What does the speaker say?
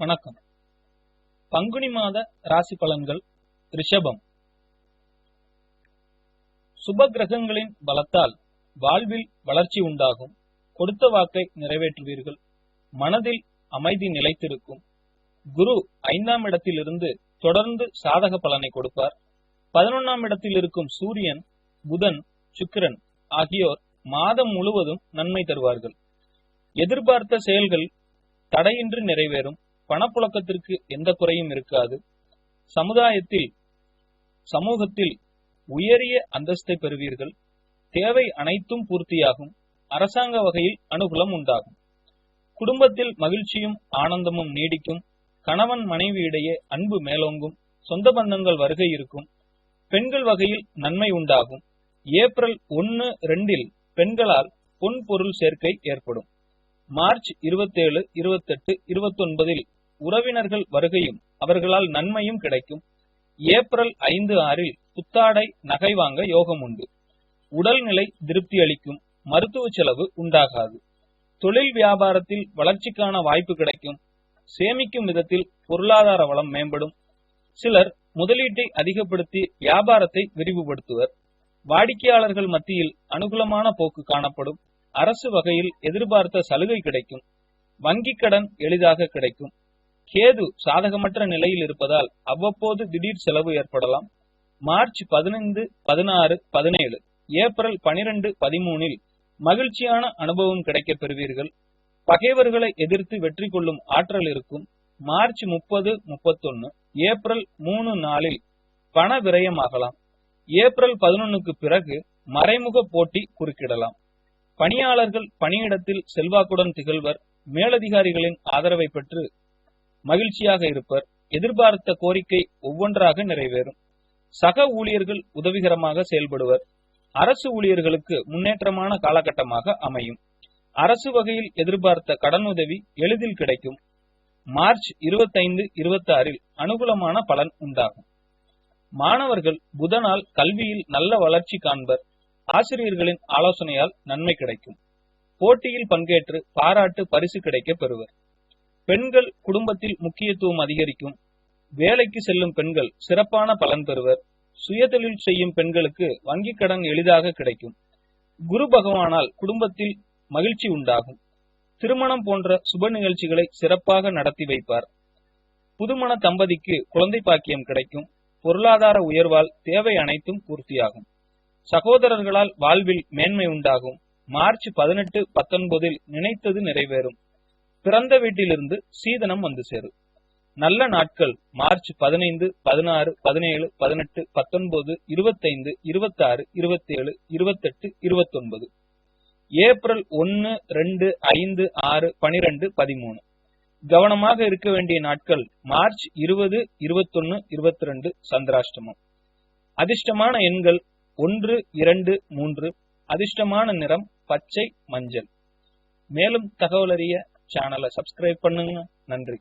வணக்கம். பங்குனி மாத ராசி பலன்கள் ரிஷபம். சுப கிரகங்களின் பலத்தால் வாழ்வில் வளர்ச்சி உண்டாகும். கொடுத்த வாக்கை நிறைவேற்றுவீர்கள். மனதில் அமைதி நிலைத்திருக்கும். குரு ஐந்தாம் இடத்திலிருந்து தொடர்ந்து சாதக பலனை கொடுப்பார். பதினொன்னாம் இடத்தில் இருக்கும் சூரியன் புதன் சுக்கிரன் ஆகியோர் மாதம் முழுவதும் நன்மை தருவார்கள். எதிர்பார்த்த செயல்கள் தடையின்றி நிறைவேறும். பணப்புழக்கத்திற்கு எந்த குறையும் இருக்காது. சமுதாயத்தில் சமூகத்தில் உயரிய அந்தஸ்தை பெறுவீர்கள். தேவை அனைத்தும் பூர்த்தியாகும். அரசாங்க வகையில் அனுகூலம் உண்டாகும். குடும்பத்தில் மகிழ்ச்சியும் ஆனந்தமும் நீடிக்கும். கணவன் மனைவி இடையே அன்பு மேலோங்கும். சொந்த பந்தங்கள் வருகை இருக்கும். பெண்கள் வகையில் நன்மை உண்டாகும். ஏப்ரல் ஒன்னு ரெண்டில் பெண்களால் பொன் பொருள் சேர்க்கை ஏற்படும். மார்ச் இருபத்தேழு இருபத்தெட்டு இருபத்தொன்பதில் உறவினர்கள் வருகையும் அவர்களால் நன்மையும் கிடைக்கும். ஏப்ரல் ஐந்து ஆறில் புத்தாடை நகை வாங்க யோகம் உண்டு. உடல்நிலை திருப்தி அளிக்கும். மருத்துவ செலவு உண்டாகாது. தொழில் வியாபாரத்தில் வளர்ச்சிக்கான வாய்ப்பு கிடைக்கும். சேமிக்கும் விதத்தில் பொருளாதார வளம் மேம்படும். சிலர் முதலீட்டை அதிகப்படுத்தி வியாபாரத்தை விரிவுபடுத்துவர். வாடிக்கையாளர்கள் மத்தியில் அனுகூலமான போக்கு காணப்படும். அரசு வகையில் எதிர்பார்த்த சலுகை கிடைக்கும். வங்கிக் கடன் எளிதாக கிடைக்கும். கேது சாதகமற்ற நிலையில் இருப்பதால் அவ்வப்போது திடீர் செலவு ஏற்படலாம். மார்ச் பதினைந்து பதினாறு பதினேழு ஏப்ரல் பனிரெண்டு பதிமூனில் மகிழ்ச்சியான அனுபவம் கிடைக்கப் பெறுவீர்கள். பகைவர்களை எதிர்த்து வெற்றி கொள்ளும் ஆற்றல் இருக்கும். மார்ச் முப்பது முப்பத்தொன்னு ஏப்ரல் மூணு நாளில் பண விரயமாகலாம். ஏப்ரல் பதினொன்னுக்கு பிறகு மறைமுக போட்டி குறுக்கிடலாம். பணியாளர்கள் பணியிடத்தில் செல்வாக்குடன் திகழ்வர். மேலதிகாரிகளின் ஆதரவை பெற்று மகிழ்ச்சியாக இருப்பர். எதிர்பார்த்த கோரிக்கை ஒவ்வொன்றாக நிறைவேறும். சக ஊழியர்கள் உதவிகரமாக செயல்படுவர். அரசு ஊழியர்களுக்கு முன்னேற்றமான காலகட்டமாக அமையும். அரசு வகையில் எதிர்பார்த்த கடனுதவி எளிதில் கிடைக்கும். மார்ச் இருபத்தைந்து இருபத்தி ஆறில் அனுகூலமான பலன் உண்டாகும். மாணவர்கள் புதனால் கல்வியில் நல்ல வளர்ச்சி காண்பர். ஆசிரியர்களின் ஆலோசனையால் நன்மை கிடைக்கும். போட்டியில் பங்கேற்று பாராட்டு பரிசு கிடைக்க பெறுவர். பெண்கள் குடும்பத்தில் முக்கியத்துவம் அதிகரிக்கும். வேலைக்கு செல்லும் பெண்கள் சிறப்பான பலன் பெறுவர். சுயதொழில் செய்யும் பெண்களுக்கு வங்கிக் கடன் எளிதாக கிடைக்கும். குரு பகவானால் குடும்பத்தில் மகிழ்ச்சி உண்டாகும். திருமணம் போன்ற சுப நிகழ்ச்சிகளை சிறப்பாக நடத்தி வைப்பார். புதுமண தம்பதிக்கு குழந்தை பாக்கியம் கிடைக்கும். பொருளாதார உயர்வால் தேவை அனைத்தும் பூர்த்தியாகும். சகோதரர்களால் வாழ்வில் மேன்மை உண்டாகும். மார்ச் பதினெட்டு பத்தொன்பதில் நினைத்தது நிறைவேறும். பிறந்த வீட்டிலிருந்து சீதனம் வந்து சேரும் நல்ல நாட்கள் மார்ச் பதினைந்து பதினாறு பதினேழு பதினெட்டு பத்தொன்பது இருபத்தைந்து இருபத்தாறு இருபத்தேழு இருபத்தெட்டு இருபத்தொன்பது. ஏப்ரல் ஒன்னு ரெண்டு ஐந்து ஆறு பனிரெண்டு பதிமூணு. கவனமாக இருக்க வேண்டிய நாட்கள் மார்ச் இருபது இருபத்தொன்னு இருபத்தி ரெண்டு சந்திராஷ்டமம். அதிர்ஷ்டமான எண்கள் ஒன்று இரண்டு மூன்று. அதிர்ஷ்டமான நிறம் பச்சை மஞ்சள். மேலும் தகவல் அறிய சேனலை சப்ஸ்கிரைப் பண்ணுங்க. நன்றி.